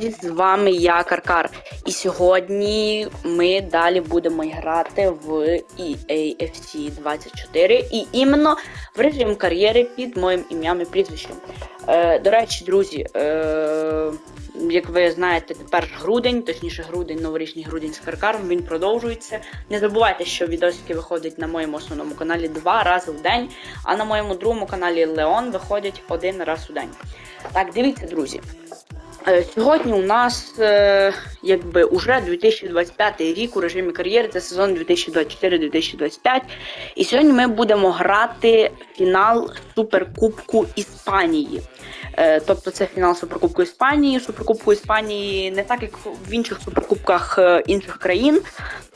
З вами я, Каркар. І сьогодні ми далі будемо грати в E EA FC 24 і іменно в режим кар'єри під моїм ім'ям і прізвищем. Е, до речі, друзі, е, як ви знаєте, тепер грудень, точніше грудень, новорічний грудень з Каркаром, він продовжується. Не забувайте, що відосики виходять на моєму основному каналі два рази в день, а на моєму другому каналі Леон виходять один раз у день. Так, дивіться, друзі. Е, Сьогодні у нас е, якби уже 2025 рік у режимі кар'єри, це сезон 2024-2025. І сьогодні ми будемо грати фінал Суперкубку Іспанії. Е, тобто це фінал Суперкубку Іспанії. Суперкубку Іспанії не так, як в інших суперкубках інших країн.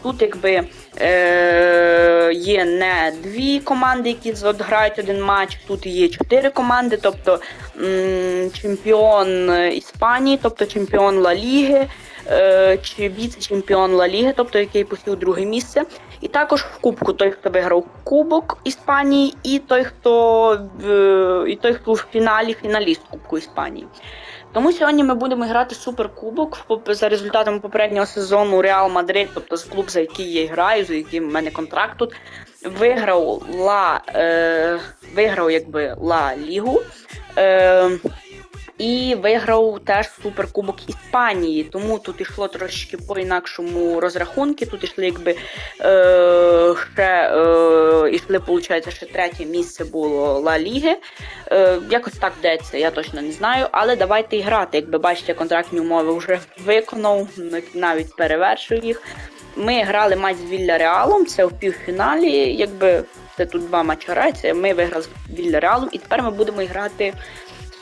Тут якби е, є не дві команди, які грають один матч, тут є чотири команди, тобто м, чемпіон Іспанії, тобто чемпіон Ла Ліги, е, чи віце-чемпіон Ла Ліги, тобто який посів друге місце. І також в Кубку той, хто виграв Кубок Іспанії, і той, хто в, і той, хто в фіналі фіналіст Кубку Іспанії. Тому сьогодні ми будемо грати Суперкубок за результатами попереднього сезону Реал Мадрид, тобто з клуб, за який я граю, за яким в мене контракт тут. Виграв Ла, е, виграв якби Ла Лігу. Е, і виграв теж Суперкубок Іспанії. Тому тут йшло трошечки по-інакшому розрахунки. Тут йшли якби е, ще е, йшли, виходить, ще третє місце було Ла Ліги. Е, якось так вдається, я точно не знаю. Але давайте і грати. Якби бачите, контрактні умови вже виконав, навіть перевершив їх. Ми грали матч з Вілля-Реалом, це в півфіналі. Якби це тут два матчі граються. Ми виграли з Вілля-Реалом, і тепер ми будемо грати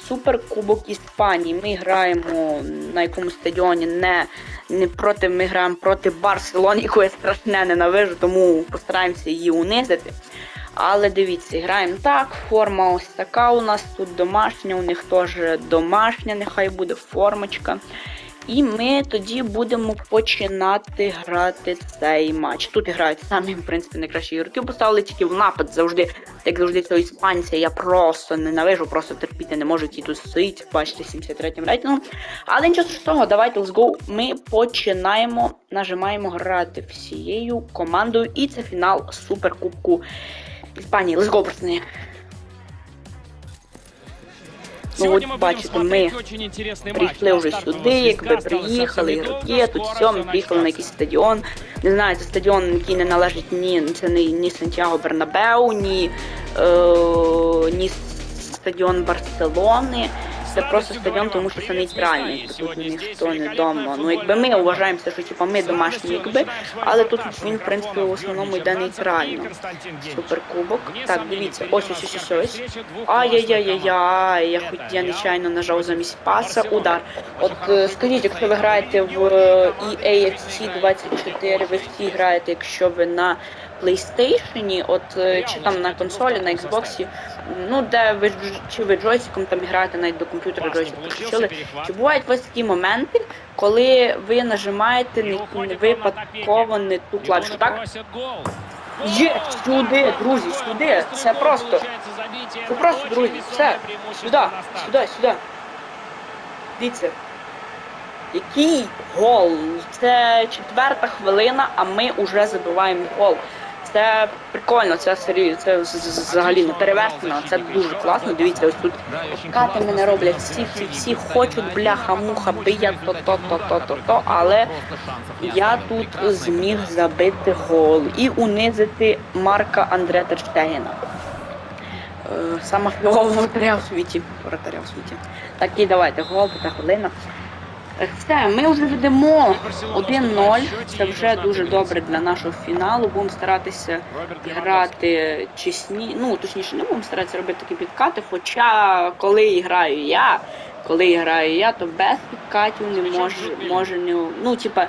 Суперкубок Іспанії. Ми граємо на якомусь стадіоні не, не проти, ми граємо проти Барселони, яку я страшне ненавижу, тому постараємося її унизити. Але дивіться, граємо так, форма ось така у нас тут домашня, у них теж домашня, нехай буде формочка. І ми тоді будемо починати грати цей матч. Тут грають самі, в принципі, найкращі ігроки поставили тільки в напад завжди, як завжди цього іспанця. Я просто ненавижу, просто терпіти не можу ті тут стоїть, бачите, 73-м рейтингом. Але нічого страшного, давайте let's go. Ми починаємо, нажимаємо грати всією командою. І це фінал Суперкубку Іспанії. Let's go, пацани. Ну от Сегодня мы будем бачите, ми смотреть очень интересный матч. прийшли вже На сюди, стартового якби свистка остался приїхали совсем ігроки, недолго. тут Скоро все, ми всё приїхали на начнется. якийсь стадіон. Не знаю, це стадіон, який не належить ні, це не ні Сантьяго Бернабеу, ні, е, ні стадіон Барселони. Це просто стадіон, тому що це нейтральний. Тут ніхто не вдома. Ну якби ми вважаємося, що типа ми домашні, якби, але тут він в принципі в основному йде нейтрально. Суперкубок. Так, дивіться, ось ось ось ось ось. Ай-яй-яй-яй, я хоч я нечайно нажав замість паса, удар. От е, скажіть, якщо ви граєте в е, EA FC 24, ви всі граєте, якщо ви на PlayStation, от е, чи там на консолі, на Xbox, ну де ви чи ви джойстиком там граєте навіть до комп'ютера джойстик підключили. Чи бувають у вас такі моменти, коли ви нажимаєте не випадково не ту клавішу, так? Є, сюди, друзі, сюди. Це просто. Це просто, друзі, все. Сюди, сюди, сюди. Дивіться. Який гол? Це четверта хвилина, а ми вже забиваємо гол. Це прикольно, це серйозно, це взагалі не перевершено, це дуже класно. Дивіться, ось тут кати мене роблять, всі, всі, всі хочуть бляха-муха, бия то, то, то, то, то, то, але я тут зміг забити гол і унизити Марка Андре Терштегена. Е, Саме світі. Вратаря в світі. Так, і давайте, гол, та хвилина. Все, ми вже ведемо 1-0. Це вже дуже добре для нашого фіналу. Будемо старатися грати чесні. Ну, точніше, не будемо старатися робити такі підкати. Хоча, коли граю я, коли граю я, то без підкатів не може, може не. Ну, типа,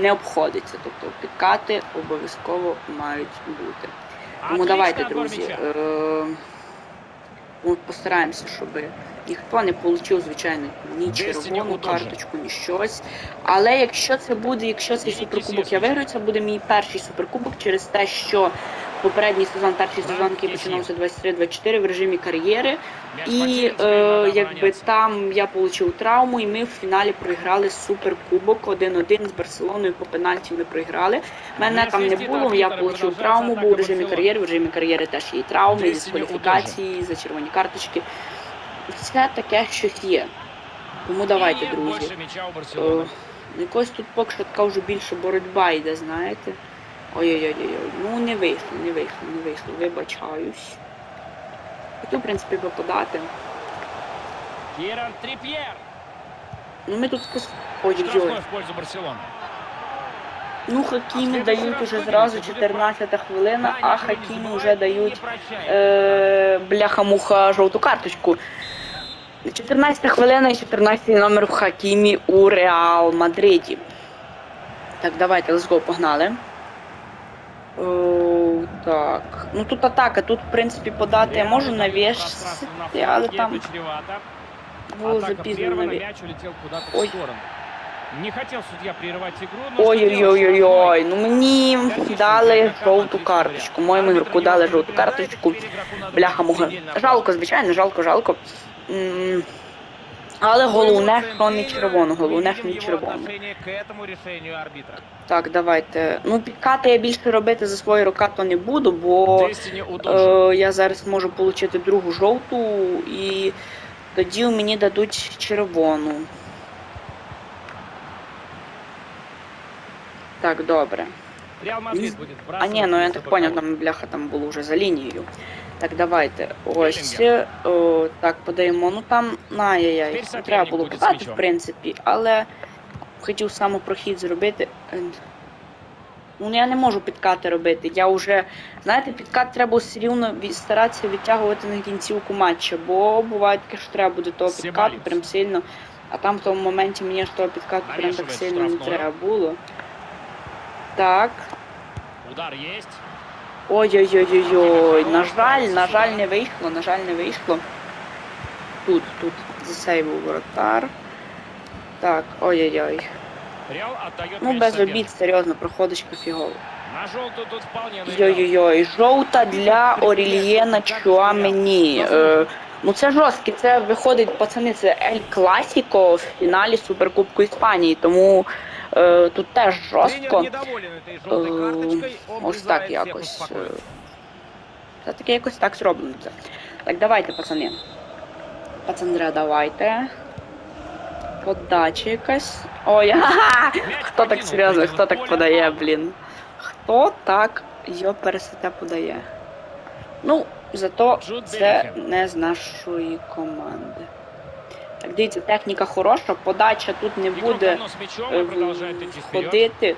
не обходиться. Тобто підкати обов'язково мають бути. Тому давайте, друзі. Е- ми постараємося, щоб ніхто не отримав, звичайно, ні червону карточку, ні щось. Але якщо це буде, якщо цей суперкубок я виграю, це буде мій перший суперкубок через те, що попередній сезон, перший сезон, який починався 23-24 в режимі кар'єри. І е, якби там я отримав травму, і ми в фіналі проіграли суперкубок 1-1 з Барселоною по пенальті ми проіграли. Мене там не було, я отримав травму, був у режимі кар'єри, в режимі кар'єри теж є травми, і дискваліфікації, за червоні карточки. Все таке щось є. Тому давайте, друзі. Е, якось тут поки що така вже більше боротьба йде, знаєте. Ой-ой-ой, ну не вийшло, не вийшло, не вийшло, вибачаюсь. Хотів, в принципі, би подати. Киран Трипьер. Ну ми тут пос... Ой-ой-ой. Ну, Хакімі дають уже зразу 14 хвилина, а Хакімі вже дають е, бляха-муха жовту карточку. 14 хвилина і 14 номер в Хакімі у Реал Мадриді. Так, давайте, let's go, погнали. О, так. Ну тут атака, тут в принципі подати я можу на вешці, але там було запізно на вешці. мяч улетел куда-то Ой. Не хотел судья прерывать игру, но что делать? Ой-ой-ой-ой, ну мені дали жовту карточку. Моєму ігроку дали жовту карточку. Бляха муха. Жалко, звичайно, жалко, жалко. М, Але головне, що не червоно, головне, що не червоно. Так, давайте. Ну, підкати я більше робити за свої рука то не буду, бо е, я зараз можу отримати другу жовту і тоді мені дадуть червону. Так, добре. А ні, ну я так боковой. там бляха там було вже за лінією. Так, давайте. Ось. О, так, подаємо. Ну там. Ай-яй-яй. Не треба було м'ячом. в принципі, але хотів самопрохід зробити. Ну я не можу підкати робити. Я вже. Знаєте, підкат треба все рівно старатися відтягувати на кінцівку матча, бо буває таке, що треба буде того підкату прям сильно. А там в тому моменті мені ж того підкату прям так сильно не треба було. Так. Удар есть. Ой-ой-ой-ой-ой. На жаль, на жаль, не вийшло, на жаль, не вийшло. Тут, тут засейвив воротар. Так, ой-ой-ой. Ну, без обід, серйозно, проходочка фігово. На желтую тут вполне наиграл. Йой-йой-йой. Жовта для Орільєна Чуамені. Е, ну це жорстко, це виходить, пацани, це Ель Класіко в фіналі Суперкубку Іспанії, тому тут теж жорстко. Е, Ось так якось. е, успокоиться. Все-таки якось так зроблено це. Так, давайте, пацани. Пацандре, давайте. Подача якась. Ой, ха-ха! Хто так серйозно, хто так подає, блін? Хто так його пересете подає? Ну, зато це не з нашої команди. Так, дивіться, техніка хороша, подача тут не буде е, ходити.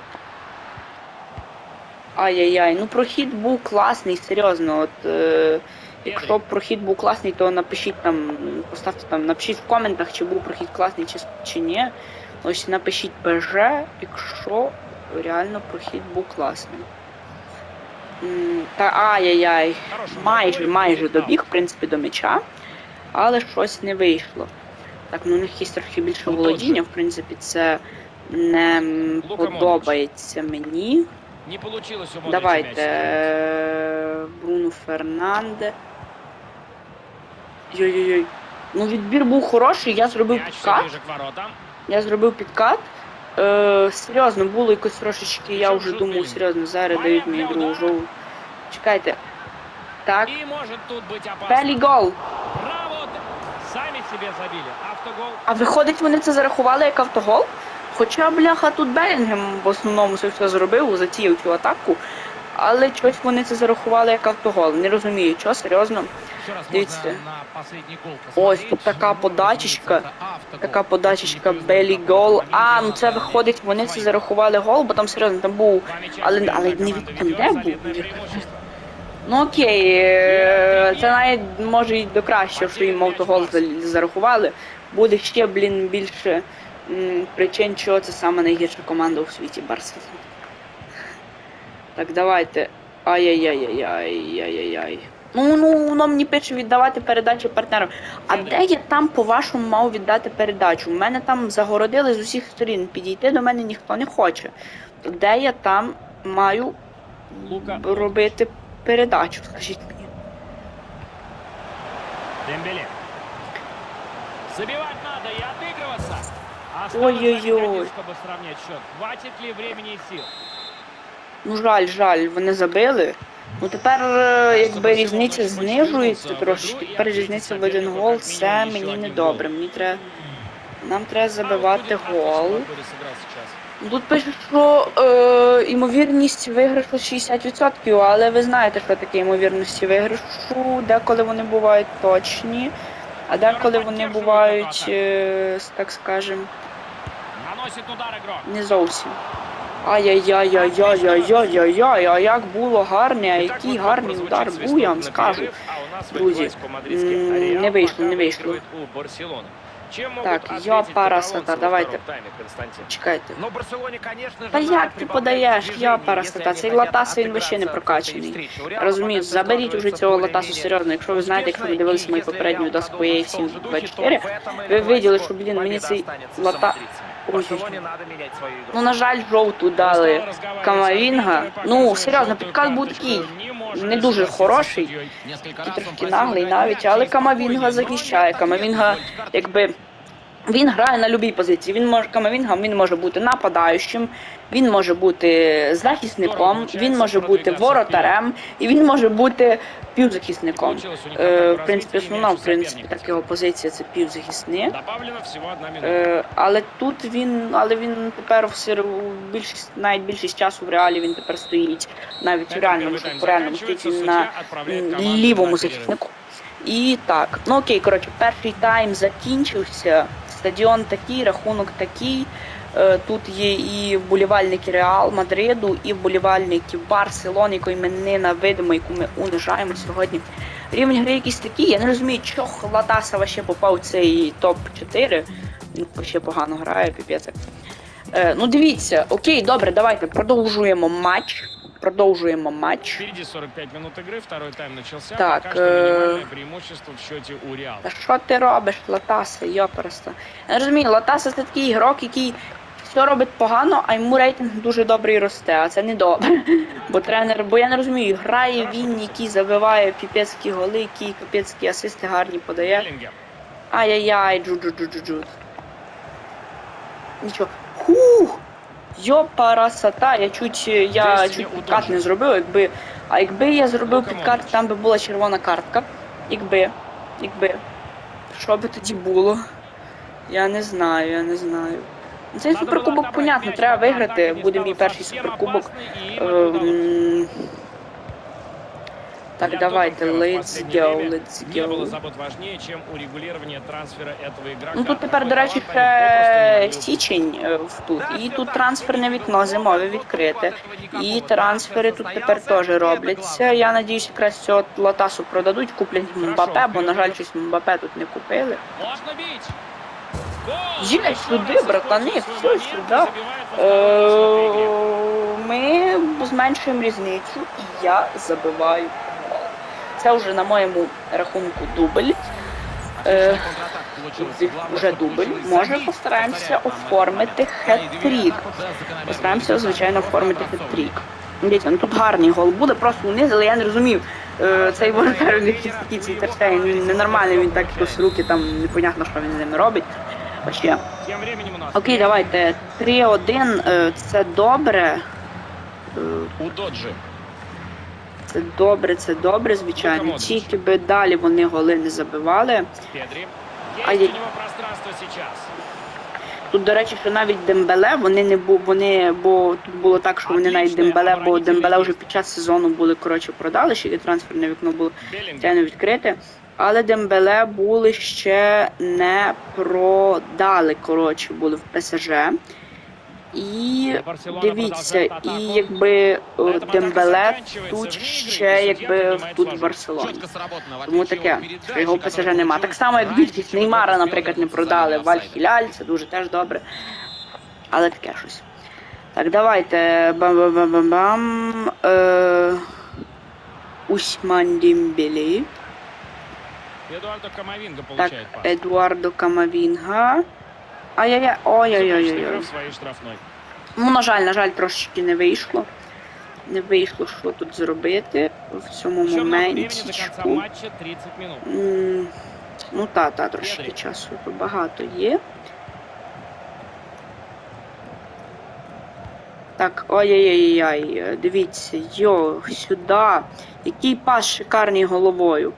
Ай-яй-яй, ну прохід був класний, серйозно. От, е, якщо прохід був класний, то напишіть там, поставте там, напишіть в коментах, чи був прохід класний, чи, чи ні. Ось напишіть ПЖ, якщо реально прохід був класний. Та ай-яй-яй. Майже, майже добіг, в принципі, до м'яча, але щось не вийшло. Так, ну у них є трохи більше Ну, володіння, в принципі, це не подобається мені. Не получилось у Давайте. е, Бруно Фернанде. Йой-йой-йой. Ну, відбір був хороший, я зробив підкат. Я зробив підкат. Е, серйозно, було якось трошечки, я вже думав, серйозно, зараз дають мені другу жовту. Чекайте. Так. Пелі гол. Себе забили. Автогол. А виходить, вони це зарахували як автогол? Хоча, бляха, тут Белінгем в основному це все зробив, затіяв цю атаку. Але щось вони це зарахували як автогол. Не розумію, що, серйозно. На Ось тут така подачечка. Така подачечка Белі гол. А, ну це виходить, вони це зарахували гол, бо там серйозно там був. Але- але не від Канде був. Ну окей, е, це навіть може й до кращого, що їм автогол за- зарахували. Буде ще, блін, більше м, причин, чого це саме найгірша команда у світі Барселона. Так, давайте. Ай-яй-яй-яй-яй-яй-яй. Ну, ну, воно мені пише віддавати передачу партнерам. А де я там, по-вашому, мав віддати передачу? У мене там загородили з усіх сторін. Підійти до мене ніхто не хоче. То де я там маю Лука. робити передачу, скажіть мені. Дембеле. Забивать надо и отыгрываться. Осталось Ой-ой-ой. забить один, чтобы сравнять счет. Хватит ли времени и сил? Ну жаль, жаль, вони забили. Ну тепер е, якби різниця знижується трошки. Тепер різниця в один гол. Це мені не добре. Мені треба. Нам треба забивати гол. Тут пише, що е, ймовірність виграшу 60%, але ви знаєте, що таке ймовірності виграшу. Деколи вони бувають точні, а деколи вони бувають, е, так скажем, не зовсім. Ай-яй-яй-яй-яй-яй-яй-яй, а як було гарне, а який гарний удар був, я вам скажу. Друзі, не вийшло, не вийшло. Так, я парасата, давайте. Чекайте. Ну, Та як ти подаєш? Я парасата, цей Латас, він вообще не прокачаний. Розумію, заберіть уже цього Латасу серйозно. Якщо ви знаєте, якщо ви дивилися мої попередні відоси по EA7 24, ви виділи, що, блін, мені цей Лата... Ой, Ну, на жаль, жовту дали Камавінга. Ну, серйозно, підказ був такий не дуже хороший, і трохи наглий навіть, але Камавінга захищає. Камавінга, якби. Він грає на будь-якій позиції. Він може Камавінгом, він може бути нападаючим, він може бути захисником, він може бути воротарем, і він може бути півзахисником. Е, в принципі, основна в принципі так його позиція це півзахисник. Е, але тут він, але він тепер все більшість, навіть більшість часу в реалі він тепер стоїть навіть в реальному, по реальному він на лівому захиснику. І так, ну окей, коротше, перший тайм закінчився. Стадіон такий, рахунок такий. Е, Тут є і вболівальники Реал Мадриду, і вболівальники Барселони, якої ми ненавидимо, яку ми унижаємо сьогодні. Рівень гри якийсь такий, я не розумію, чого Латаса вообще попав в цей топ-4. Він вообще погано грає, піпець. Е, ну дивіться, окей, добре, давайте продовжуємо матч. Продовжуємо матч. Впереди 45 минут игры, второй тайм начался. Так, Пока что э, преимущество в счете у Реала. Та що ти робиш, Латаса, йоперста? Я не розумію, Латаса це такий ігрок, який все робить погано, а йому рейтинг дуже добрий росте, а це не добре. Бо тренер, бо я не розумію, грає він, який забиває піпецькі голи, які капецькі асисти гарні подає. Ай-яй-яй, джу-джу-джу-джу. Нічого. Хух! Йопарасата, я чуть, я Десь чуть підкат не зробив, якби. А якби я зробив підкат, там би була червона картка. Якби. Якби. Що би тоді було? Я не знаю, я не знаю. Ну, Цей суперкубок, понятно, треба виграти. Буде мій перший суперкубок. Так, Для давайте, Тоттенхэма в let's последнее go, время let's Не было go. забот важнее, чем урегулирование трансфера этого игрока. Ну тут тепер, до речі, Такой талант ще они попросту не січень е, в тут. І тут трансферне вікно зимове відкрите. І трансфери тут тепер теж робляться. Я надіюсь, якраз цього латасу продадуть, куплять Мбапе, бо, на жаль, щось Мбапе тут не купили. Можно бить. Гол! Є Большой сюди, раз братани, использует все свой момент сюди. и забивает во второй своей игре. Е, Ми зменшуємо різницю, і я забиваю гол. Це вже на моєму рахунку дубль. Е, вже дубль. Може, постараємося оформити хет-трік. Постараємося, звичайно, оформити хет-трік. Дивіться, ну тут гарний гол буде, просто унизили, я не розумів. Е, цей воротар, них є такий цей він ненормальний, він так якось руки там непонятно, що він з ними робить. Нас Окей, давайте. 3-1, е, це добре. Е, у Доджи. Це добре, це добре, звичайно. Тільки би далі вони голи не забивали. А сейчас. Тут, до речі, що навіть Дембеле, вони не бу, вони, бо тут було так, що вони навіть Дембеле, бо Дембеле вже під час сезону були коротше продали, ще і трансферне вікно було звичайно відкрите. Але Дембеле були ще не продали, коротше, були в ПСЖ. І дивіться, і якби Дембеле тут ще якби тут в Барселоні. Тому таке, що його ПСЖ нема. Так само, як більшість Неймара, наприклад, не продали в Аль-Хіляль, це дуже теж добре. Але таке щось. Так, давайте. Бам-бам-бам-бам. Е... Усман Дімбелі. Эдуардо Камовинга Так, получает пас. Едуардо Камавінга. Ай-яй-яй, ой-ой-ой. Ну, на жаль, на жаль, трошечки не вийшло. Не вийшло, що тут зробити в цьому моменті. до конца матча, 30 минут. М, Ну та, та, трошки часу то багато є. Так, ой-ой-ой, дивіться, йо, сюди. Який пас шикарний головою.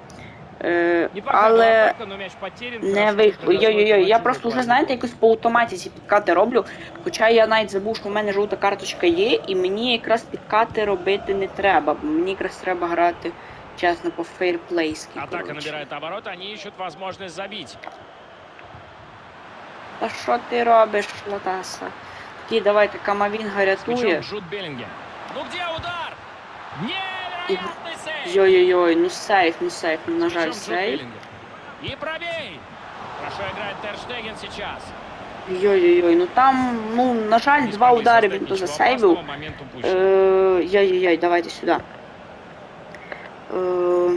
Е, Неплохая была але атака, но мяч потерян. не Хорошо, вийшло. что Йой-йой-йой, я Владимир просто вже, Владимирович. знаєте, якось по автоматі ці підкати роблю. Хоча я навіть забув, що в мене жовта карточка є, і мені якраз підкати робити не треба. бо Мені якраз треба грати чесно по фейрплейськи. Атака набирает обороты, они ищут возможность забить. Та що ти робиш, Латаса? Такий, давайте, Камавінга С рятує. мячом Жут Беллингем. Ну где удар? Невероятный Йой-йой-йой, ну сейф, ну сейф, ну, на С жаль, сейф. И пробей! Хорошо играет Терштеген сейчас. Йой-йой-йой, ну там, ну, на жаль, Не два создать він то ничего засейвив. опасного, момент. Е, Йой-йой-йой, давайте сюди. Е,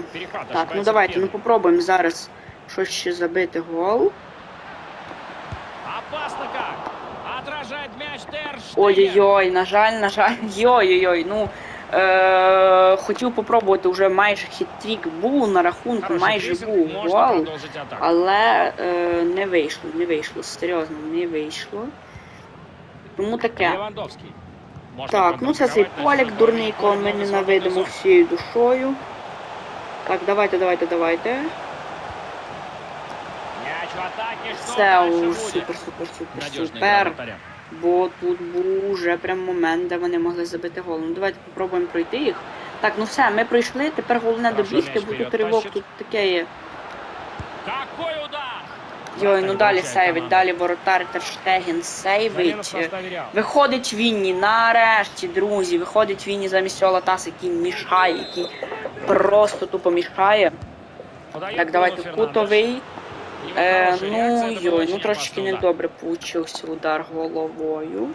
так, ну давайте, ну попробуємо зараз щось ще забити гол. Опасно как! Отражает мяч Терштеген. Ой-ой-ой, на жаль, на жаль, йой-йой-йой, ну. Е, хотів попробувати вже майже хіт-трік був на рахунку, Хороший майже був гол. Але е, не вийшло, не вийшло, серйозно, не вийшло. Тому таке. Так, ну це цей полік дурний, кого ми ненавидимо всією душою. Так, давайте, давайте, давайте. Все, супер, супер, супер, супер. Бо тут був уже прям момент, де вони могли забити гол. Ну давайте попробуємо пройти їх. Так, ну все, ми пройшли, тепер головне добігти, бо тут ривок тут таке є. Йой, ну далі сейвить, далі воротар в сейвить. Виходить Вінні, нарешті, друзі, виходить Вінні замість цього Латаса, який мішає, який просто тупо мішає. Так, давайте кутовий. Его Е, хорошая ну реакция, это был йой, очень ну трошечки опасный удар. недобре получився удар головою.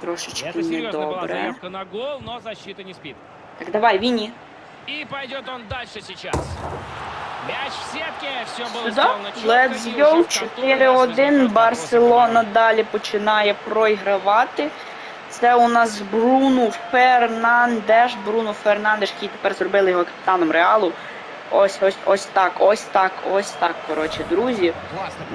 Трошечки Это серьезная была недобре. заявка на гол, но защита не спит. Так, давай, Вінні. И пойдет он дальше сейчас. Мяч в сетке, все было Сюди. сделано четко. Let's и go. уже в контуре нас 4-1. результат Барселона после далі починає проігравати. Це у нас Бруно Фернандеш. Бруно Фернандеш, який тепер зробили його капітаном Реалу. Ось, ось, ось так, ось так, ось так. Коротше, друзі.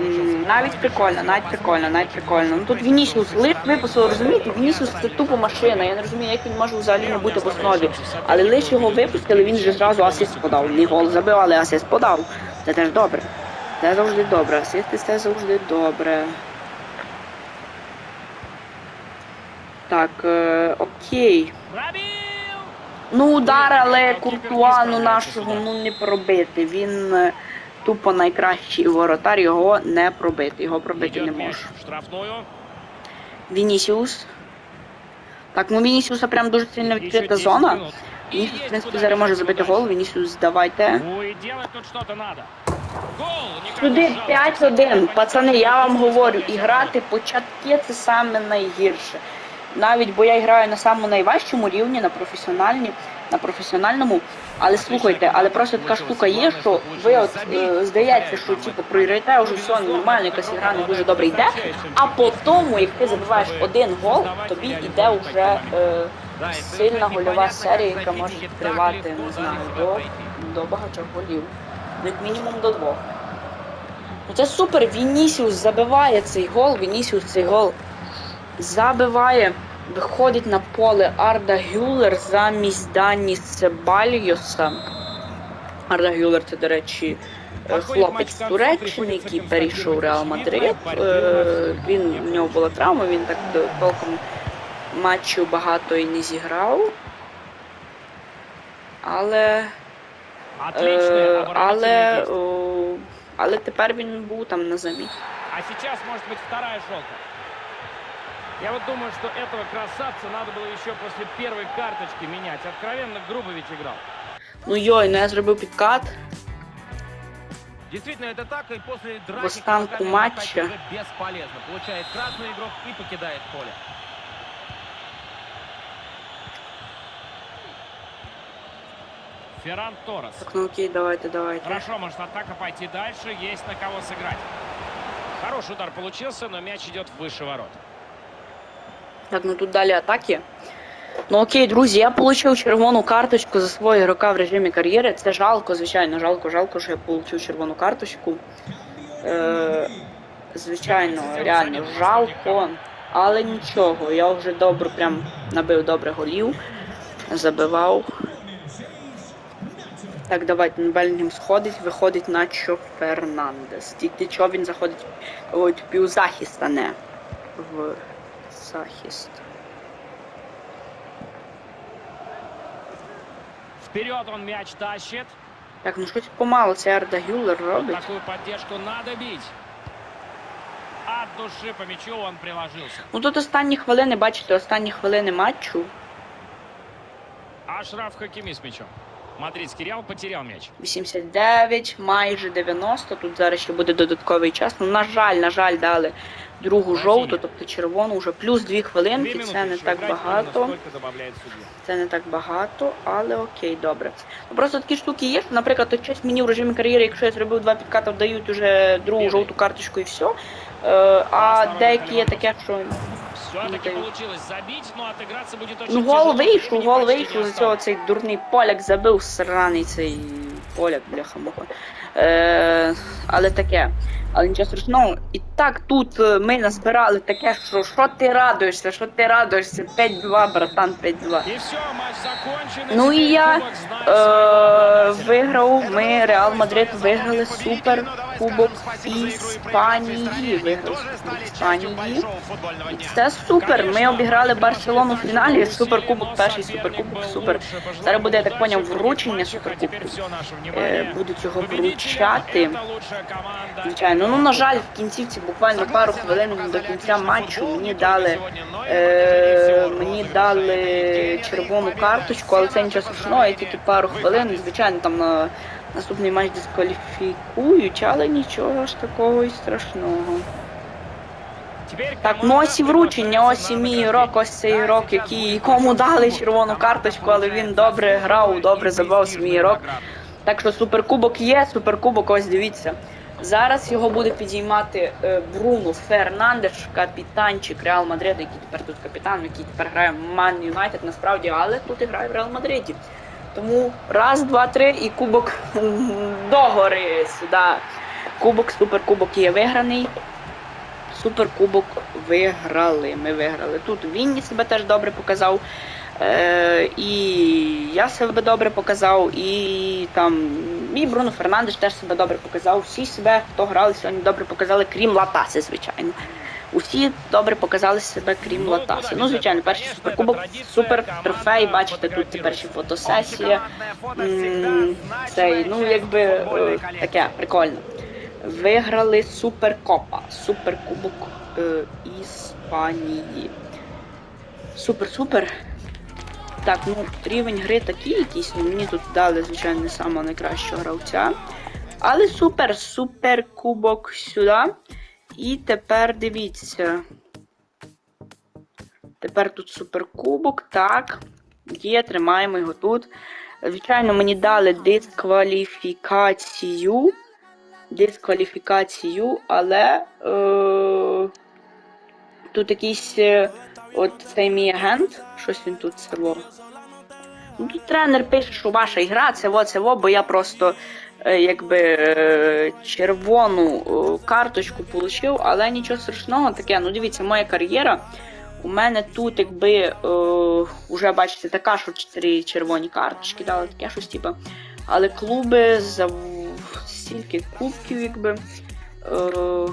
М. Навіть прикольно, навіть прикольно, навіть прикольно. Ну тут Вінісіус лип випустили, розумієте? Вінісіус це тупо машина. Я не розумію, як він може взагалі не бути в основі. Але лише його випустили, він же зразу асист подав. Не гол забив, але асист подав. Це теж добре. Це завжди добре. Асисти це завжди добре. Так, е, окей. Пробил! Ну, удар, але Куртуану нашого ну не пробити. Він е, тупо найкращий воротар, його не пробити. Його пробити не може. в штрафную. Вінісіус. Так, ну Вінісіуса прям дуже сильно відкрита зона. Вінісіус, в принципі, зараз може забити гол. Вінісіус, давайте. Ну и делать тут что-то надо. Гол! Сюди не жалко. 5-1. Пацани, я вам говорю, і грати початки це саме найгірше. Навіть бо я граю на самому найважчому рівні, на професіональні, на професіональному. Але слухайте, але просто така штука є, що ви от е, здається, що типу проіграєте вже все нормально, якась гра не дуже добре йде. А по тому, як ти забиваєш один гол, тобі йде вже е, сильна гольова серія, яка може відкривати, не знаю, до, до багатьох голів. Як мінімум до двох. Ну це супер, Вінісіус забиває цей гол, Вінісіус цей гол забиває, виходить на поле Арда Гюлер замість Дані Себальйоса. Арда Гюлер це, до речі, е, хлопець Туреччини, який перейшов в Реал Мадрид. Е, Він в нього була травма, він так толком матчів багато і не зіграв. Але Е, але, але тепер він був там на заміні. А сейчас может быть вторая желтая. Я вот думаю, что этого красавца надо было еще после первой карточки менять. Откровенно грубо ведь играл. Ну йой, ну я зробив підкат. Действительно, это так, и после драки В останку кулаками матча. бесполезно. Получает красный игрок и покидает поле. Ферран Торрес. Так, ну окей, давайте, давайте. Хорошо, может атака пойти дальше. Есть на кого сыграть. Хороший удар получился, но мяч идет выше ворот. Так, ну тут далі атаки. Ну окей, друзі, я отримав червону карточку за свого ігрока в режимі кар'єри. Це жалко, звичайно, жалко, жалко, що я отримав червону карточку. Е, звичайно, реально жалко. Але нічого, я вже добре прям набив добре голів, забивав. Так, давайте Бельгім сходить, виходить Начо Фернандес. Тільки чого він заходить от, в півзахист, а не в захист. Вперед он мяч тащит. Так, ну щось помало це Арда Гюллер Вот робить. такую поддержку надо бить. От души по мячу он приложился. Ну тут останні хвилини, бачите, останні хвилини матчу. Ашраф Хакими с мячом. Мадридский Реал потерял мяч. 89, майже 90. Тут зараз ще буде додатковий час. Ну, на жаль, на жаль, дали другу жовту, тобто червону вже плюс 2 Две хвилинки. Це не так багато. Це не так багато, але окей, добре. Ну просто такі штуки є, що, наприклад, от щось мені в режимі кар'єри, якщо я зробив два підкати, дають уже другу жовту карточку і все. Е, а деякі є таке, що Все-таки получилось забить, но отыграться будет очень ну гол вийшов, гол вийшов, за цього цей дурний поляк забив сраний цей поляк, бляха муха. Е, але таке. Але нічого страшного. І так тут е, ми назбирали таке, що що ти радуєшся, що ти радуєшся? 5-2, братан, 5-2. И все, матч закончен. Ну і я е, виграв. Ми Реал Мадрид виграли супер кубок Іспанії. Кубок Іспанії. І це супер. Ми обіграли Барселону в фіналі. Суперкубок, перший суперкубок, супер. Зараз буде, я так поняв, вручення суперкубку. Е, Будуть його вручати. Звичайно, ну на жаль, в кінцівці буквально пару хвилин до кінця матчу мені дали е, мені дали червону карточку, але це нічого страшного, я тільки пару хвилин. Звичайно, там на наступний матч дискваліфікують, але нічого ж такого і страшного. Так, ну ось і вручення, ось і мій ігрок, ось цей ігрок, який кому дали червону карточку, але він добре грав, добре забав свій ігрок. Так що суперкубок є, суперкубок, ось дивіться. Зараз його буде підіймати е, Бруно Фернандеш, капітанчик Реал Мадриду, який тепер тут капітан, який тепер грає в Ман Юнайтед насправді, але тут і грає в Реал Мадриді. Тому раз, два, три і кубок догори сюди. Кубок, суперкубок є виграний. Суперкубок виграли. Ми виграли. Тут Вінні себе теж добре показав. Е, і я себе добре показав, і там і Бруно Фернандеш теж себе добре показав. Всі себе, хто грали сьогодні, добре показали, крім Латаси, звичайно. Усі добре показали себе, крім Латаси. Ну, звичайно, перший суперкубок, супер трофей, бачите, тут тепер ще фотосесія. Цей, ну, якби е, таке прикольно. Виграли Суперкопа, Суперкубок е, Іспанії. Супер-супер. Так, ну рівень гри такий якийсь, ну мені тут дали, звичайно, не самого найкращого гравця. Але супер, супер кубок сюди. І тепер дивіться. Тепер тут суперкубок, так. Є, тримаємо його тут. Звичайно, мені дали дискваліфікацію. Дискваліфікацію, але е, тут якийсь е, от цей мій агент, щось він тут село. Ну, тут тренер пише, що ваша ігра це во, це во, бо я просто якби е, червону е, карточку отримав, але нічого страшного таке. Ну дивіться, моя кар'єра. У мене тут, якби е, вже бачите, така, що 4 червоні карточки дали, таке щось типу. Але клуби за стільки кубків, якби. Е,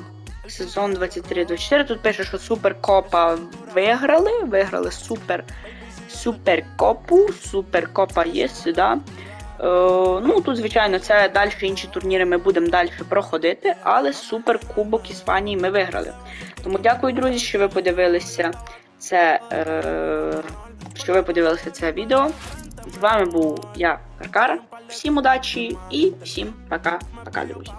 сезон 23-24. Тут пише, що Суперкопа виграли. Виграли супер Суперкопу. Суперкопа є сюди. Е, ну, тут, звичайно, це далі інші турніри ми будемо далі проходити, але Суперкубок Іспанії ми виграли. Тому дякую, друзі, що ви подивилися це, е, що ви подивилися це відео. З вами був я, Каркара. Всім удачі і всім пока-пока, друзі.